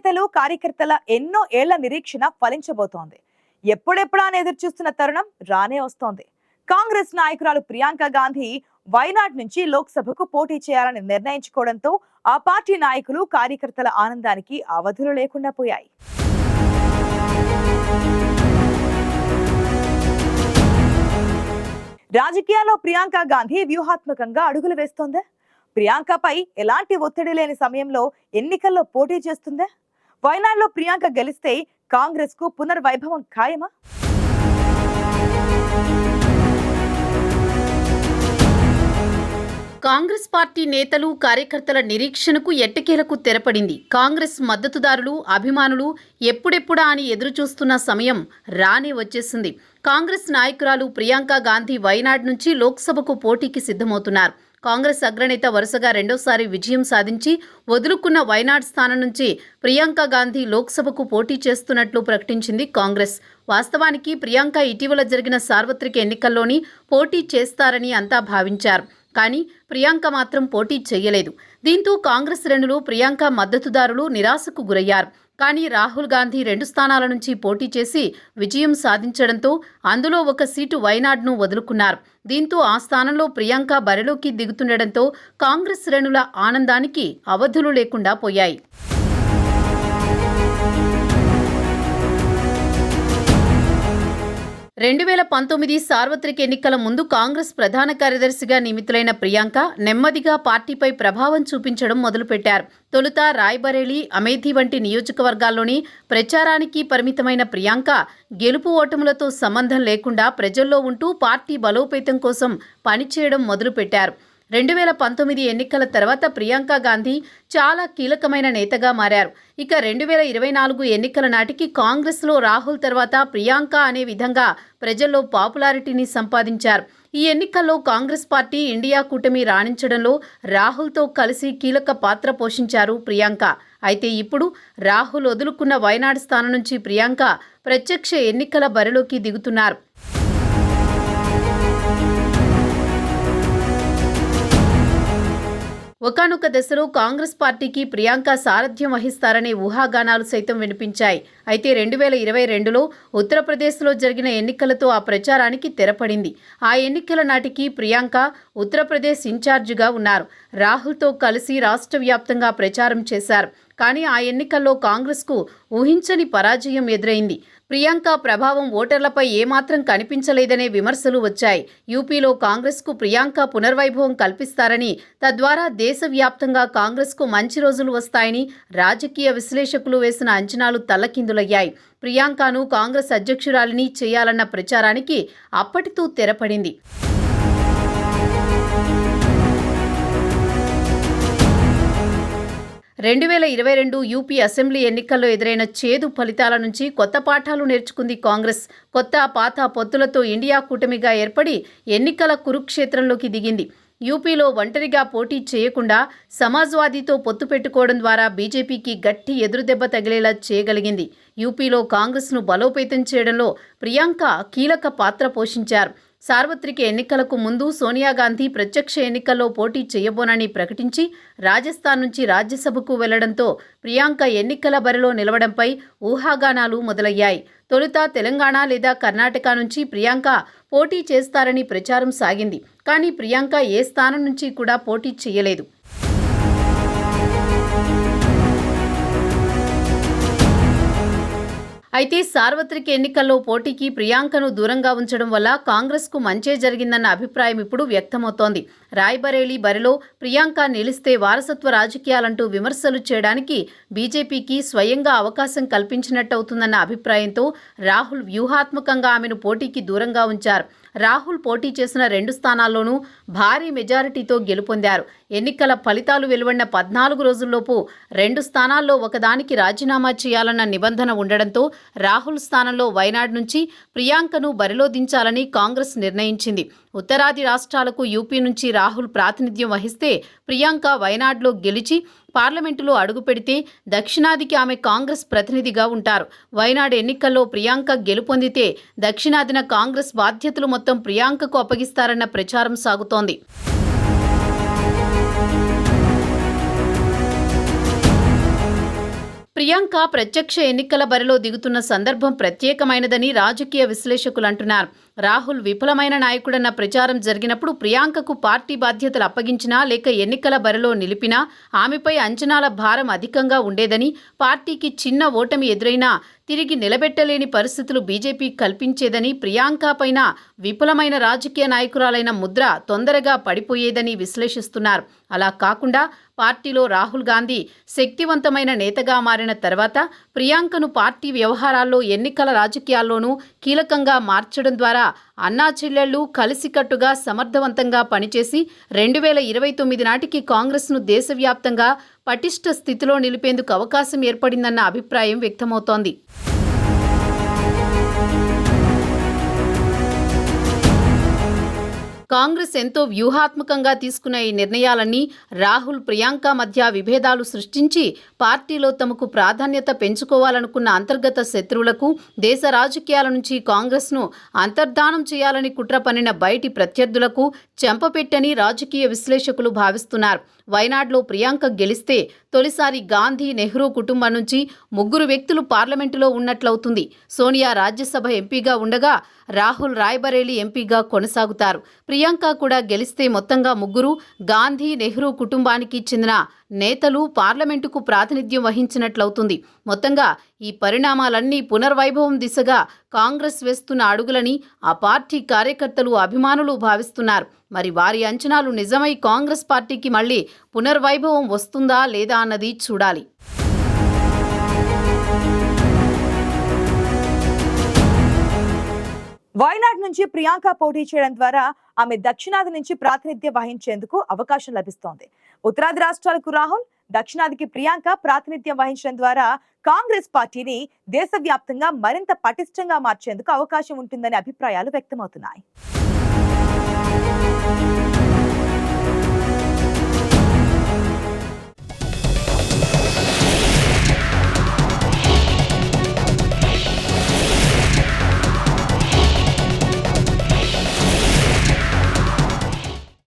నేతలు కార్యకర్తల ఎన్నో ఏళ్ళ నిరీక్షణ ఫలించబోతోంది. ఎప్పుడెప్పుడా అని ఎదురు చూస్తున్న తరుణం రానే వస్తోంది. కాంగ్రెస్ నాయకురాలు ప్రియాంక గాంధీ వైనాడ్ నుంచి లోక్సభకు పోటీ చేయాలని నిర్ణయించుకోవడంతో ఆ పార్టీ నాయకులు కార్యకర్తల ఆనందానికి అవధులు లేకుండా పోయాయి. రాజకీయాల్లో ప్రియాంక గాంధీ వ్యూహాత్మకంగా అడుగులు వేస్తోందా? ప్రియాంకపై ఎలాంటి ఒత్తిడి లేని సమయంలో ఎన్నికల్లో పోటీ చేస్తుందా? వైనాడులో ప్రియాంక గెలిస్తే కాంగ్రెస్కు పునర్వైభవం ఖాయమా? కాంగ్రెస్ పార్టీ నేతలు కార్యకర్తల నిరీక్షణకు ఎట్టకేలకు తెరపడింది. కాంగ్రెస్ మద్దతుదారులు అభిమానులు ఎప్పుడెప్పుడా అని ఎదురుచూస్తున్న సమయం రానే వచ్చేసింది. కాంగ్రెస్ నాయకురాలు ప్రియాంక గాంధీ వైనాడ్ నుంచి లోక్సభకు పోటీకి సిద్ధమవుతున్నారు. కాంగ్రెస్ అగ్రనేత వరుసగా రెండోసారి విజయం సాధించి వదులుకున్న వైనాడ్ స్థానం నుంచి ప్రియాంక గాంధీ లోక్సభకు పోటీ చేస్తున్నట్లు ప్రకటించింది కాంగ్రెస్. వాస్తవానికి ప్రియాంక ఇటీవల జరిగిన సార్వత్రిక ఎన్నికల్లోని పోటీ చేస్తారని అంతా భావించారు. కానీ ప్రియాంక మాత్రం పోటీ చేయలేదు. దీంతో కాంగ్రెస్ శ్రేణులు ప్రియాంక మద్దతుదారులు నిరాశకు గురయ్యారు. కానీ రాహుల్ గాంధీ రెండు స్థానాల నుంచి పోటీ చేసి విజయం సాధించడంతో అందులో ఒక సీటు వైనాడ్ను వదులుకున్నారు. దీంతో ఆ స్థానంలో ప్రియాంక బరిలోకి దిగుతుండటంతో కాంగ్రెస్ శ్రేణుల ఆనందానికి అవధులు లేకుండా పోయాయి. రెండు వేల పంతొమ్మిది సార్వత్రిక ఎన్నికల ముందు కాంగ్రెస్ ప్రధాన కార్యదర్శిగా నియమితులైన ప్రియాంక నెమ్మదిగా పార్టీపై ప్రభావం చూపించడం మొదలుపెట్టారు. తొలుత రాయ్బరేలి అమేథీ వంటి నియోజకవర్గాల్లోని ప్రచారానికి పరిమితమైన ప్రియాంక గెలుపు ఓటములతో సంబంధం లేకుండా ప్రజల్లో ఉంటూ పార్టీ బలోపేతం కోసం పనిచేయడం మొదలుపెట్టారు. రెండు వేల పంతొమ్మిది ఎన్నికల తర్వాత ప్రియాంక గాంధీ చాలా కీలకమైన నేతగా మారారు. ఇక రెండు వేల ఇరవై నాలుగు ఎన్నికల నాటికి కాంగ్రెస్లో రాహుల్ తర్వాత ప్రియాంక అనే విధంగా ప్రజల్లో పాపులారిటీని సంపాదించారు. ఈ ఎన్నికల్లో కాంగ్రెస్ పార్టీ ఇండియా కూటమి రాణించడంలో రాహుల్తో కలిసి కీలక పాత్ర పోషించారు ప్రియాంక. అయితే ఇప్పుడు రాహుల్ వదులుకున్న వయనాడు స్థానం నుంచి ప్రియాంక ప్రత్యక్ష ఎన్నికల బరిలోకి దిగుతున్నారు. ఒకనొక దశలో కాంగ్రెస్ పార్టీకి ప్రియాంక సారథ్యం వహిస్తారనే ఊహాగానాలు సైతం వినిపించాయి. అయితే రెండు వేల ఇరవై రెండులో ఉత్తరప్రదేశ్లో జరిగిన ఎన్నికలతో ఆ ప్రచారానికి తెరపడింది. ఆ ఎన్నికల నాటికి ప్రియాంక ఉత్తరప్రదేశ్ ఇన్ఛార్జిగా ఉన్నారు. రాహుల్తో కలిసి రాష్ట్ర వ్యాప్తంగా ప్రచారం చేశారు. కానీ ఆ ఎన్నికల్లో కాంగ్రెస్కు ఊహించని పరాజయం ఎదురైంది. ప్రియాంక ప్రభావం ఓటర్లపై ఏమాత్రం కనిపించలేదనే విమర్శలు వచ్చాయి. యూపీలో కాంగ్రెస్కు ప్రియాంక పునర్వైభవం కల్పిస్తారని తద్వారా దేశవ్యాప్తంగా కాంగ్రెస్కు మంచి రోజులు వస్తాయని రాజకీయ విశ్లేషకులు వేసిన అంచనాలు తల్లకిందులయ్యాయి. ప్రియాంకను కాంగ్రెస్ అధ్యక్షురాలిని చేయాలన్న ప్రచారానికి అప్పటితో తెరపడింది. రెండు వేల ఇరవై రెండు యూపీ అసెంబ్లీ ఎన్నికల్లో ఎదురైన చేదు ఫలితాల నుంచి కొత్త పాఠాలు నేర్చుకుంది కాంగ్రెస్. కొత్త పాత పొత్తులతో ఇండియా కూటమిగా ఏర్పడి ఎన్నికల కురుక్షేత్రంలోకి దిగింది. యూపీలో ఒంటరిగా పోటీ చేయకుండా సమాజ్వాదీతో పొత్తు పెట్టుకోవడం ద్వారా బీజేపీకి గట్టి ఎదురుదెబ్బ తగిలేలా చేయగలిగింది. యూపీలో కాంగ్రెస్ను బలోపేతం చేయడంలో ప్రియాంక కీలక పాత్ర పోషించారు. సార్వత్రిక ఎన్నికలకు ముందు సోనియా గాంధీ ప్రత్యక్ష ఎన్నికల్లో పోటీ చేయబోనని ప్రకటించి రాజస్థాన్ నుంచి రాజ్యసభకు వెళ్ళడంతో ప్రియాంక ఎన్నికల బరిలో నిలవడంపై ఊహాగానాలు మొదలయ్యాయి. తొలుత తెలంగాణ లేదా కర్ణాటక నుంచి ప్రియాంక పోటీ చేస్తారని ప్రచారం సాగింది. కానీ ప్రియాంక ఏ స్థానం నుంచి కూడా పోటీ చేయలేదు. అయితే సార్వత్రిక ఎన్నికల్లో పోటీకి ప్రియాంకను దూరంగా ఉంచడం వల్ల కాంగ్రెస్కు మంచే జరిగిందన్న అభిప్రాయం ఇప్పుడు వ్యక్తమవుతోంది. రాయ్బరేలీ బరిలో ప్రియాంక నిలిస్తే వారసత్వ రాజకీయాలంటూ విమర్శలు చేయడానికి బీజేపీకి స్వయంగా అవకాశం కల్పించినట్టవుతుందన్న అభిప్రాయంతో రాహుల్ వ్యూహాత్మకంగా ఆమెను పోటీకి దూరంగా ఉంచారు. రాహుల్ పోటీ చేసిన రెండు స్థానాల్లోనూ భారీ మెజారిటీతో గెలుపొందారు. ఎన్నికల ఫలితాలు వెలువడిన పద్నాలుగు రోజుల్లోపు రెండు స్థానాల్లో ఒకదానికి రాజీనామా చేయాలన్న నిబంధన ఉండడంతో రాహుల్ స్థానంలో వైనాడ్ నుంచి ప్రియాంకను బరిలో దించాలని కాంగ్రెస్ నిర్ణయించింది. ఉత్తరాది రాష్ట్రాలకు యూపీ నుంచి రాహుల్ ప్రాతినిధ్యం వహిస్తే ప్రియాంక వైనాడ్లో గెలిచి పార్లమెంటులో అడుగుపెడితే దక్షిణాదికి ఆమె కాంగ్రెస్ ప్రతినిధిగా ఉంటారు. వైనాడు ఎన్నికల్లో ప్రియాంక గెలుపొందితే దక్షిణాదిన కాంగ్రెస్ బాధ్యతలు మొత్తం ప్రియాంకకు అప్పగిస్తారన్న ప్రచారం సాగుతోంది. ప్రియాంక ప్రత్యక్ష ఎన్నికల బరిలో దిగుతున్న సందర్భం ప్రత్యేకమైనదని రాజకీయ విశ్లేషకులు అంటున్నారు. రాహుల్ విఫలమైన నాయకుడన్న ప్రచారం జరిగినప్పుడు ప్రియాంకకు పార్టీ బాధ్యతలు అప్పగించినా లేక ఎన్నికల బరిలో నిలిపినా ఆమెపై అంచనాల భారం అధికంగా ఉండేదని పార్టీకి చిన్న ఓటమి ఎదురైనా తిరిగి నిలబెట్టలేని పరిస్థితులు బీజేపీ కల్పించేదని ప్రియాంక పైన విపులమైన రాజకీయ నాయకురాలైన ముద్ర తొందరగా పడిపోయేదని విశ్లేషిస్తున్నారు. అలా కాకుండా పార్టీలో రాహుల్ గాంధీ శక్తివంతమైన నేతగా మారిన తర్వాత ప్రియాంకను పార్టీ వ్యవహారాల్లో ఎన్నికల రాజకీయాల్లోనూ కీలకంగా మార్చడం ద్వారా అన్నా చెల్లెళ్ళు కలిసికట్టుగా సమర్థవంతంగా పనిచేసి రెండు వేల ఇరవై తొమ్మిది నాటికి కాంగ్రెస్ను దేశవ్యాప్తంగా పటిష్ట స్థితిలో నిలిపేందుకు అవకాశం ఏర్పడిందన్న అభిప్రాయం వ్యక్తమవుతోంది. కాంగ్రెస్ ఎంతో వ్యూహాత్మకంగా తీసుకున్న ఈ నిర్ణయాలన్నీ రాహుల్ ప్రియాంక మధ్య విభేదాలు సృష్టించి పార్టీలో తమకు ప్రాధాన్యత పెంచుకోవాలనుకున్న అంతర్గత శత్రువులకు దేశ రాజకీయాల నుంచి కాంగ్రెస్ను అంతర్ధానం చేయాలని కుట్ర పనిన బయటి ప్రత్యర్థులకు చెంపపెట్టని రాజకీయ విశ్లేషకులు భావిస్తున్నారు. వైనాడ్లో ప్రియాంక గెలిస్తే తొలిసారి గాంధీ నెహ్రూ కుటుంబం నుంచి ముగ్గురు వ్యక్తులు పార్లమెంటులో ఉన్నట్లవుతుంది. సోనియా రాజ్యసభ ఎంపీగా ఉండగా రాహుల్ రాయ్బరేలీ ఎంపీగా కొనసాగుతారు. ప్రియాంక కూడా గెలిస్తే మొత్తంగా ముగ్గురు గాంధీ నెహ్రూ కుటుంబానికి చెందిన నేతలు పార్లమెంటుకు ప్రాతినిధ్యం వహించినట్లవుతుంది. మొత్తంగా ఈ పరిణామాలన్నీ పునర్వైభవం దిశగా కాంగ్రెస్ వేస్తున్న అడుగులని ఆ పార్టీ కార్యకర్తలు అభిమానులు భావిస్తున్నారు. మరి వారి అంచనాలు నిజమై కాంగ్రెస్ పార్టీకి మళ్ళీ పునర్వైభవం వస్తుందా లేదా అన్నది చూడాలి. వయనాడ్ నుంచి ప్రియాంక పోటీ చేయడం ద్వారా ఆమె దక్షిణాది నుంచి ప్రాతినిధ్యం వహించేందుకు అవకాశం లభిస్తోంది. ఉత్తరాది రాష్ట్రాలకు రాహుల్ దక్షిణాదికి ప్రియాంక ప్రాతినిధ్యం వహించడం ద్వారా కాంగ్రెస్ పార్టీని దేశవ్యాప్తంగా మరింత పటిష్టంగా మార్చేందుకు అవకాశం ఉంటుందనే అభిప్రాయాలు వ్యక్తమవుతున్నాయి.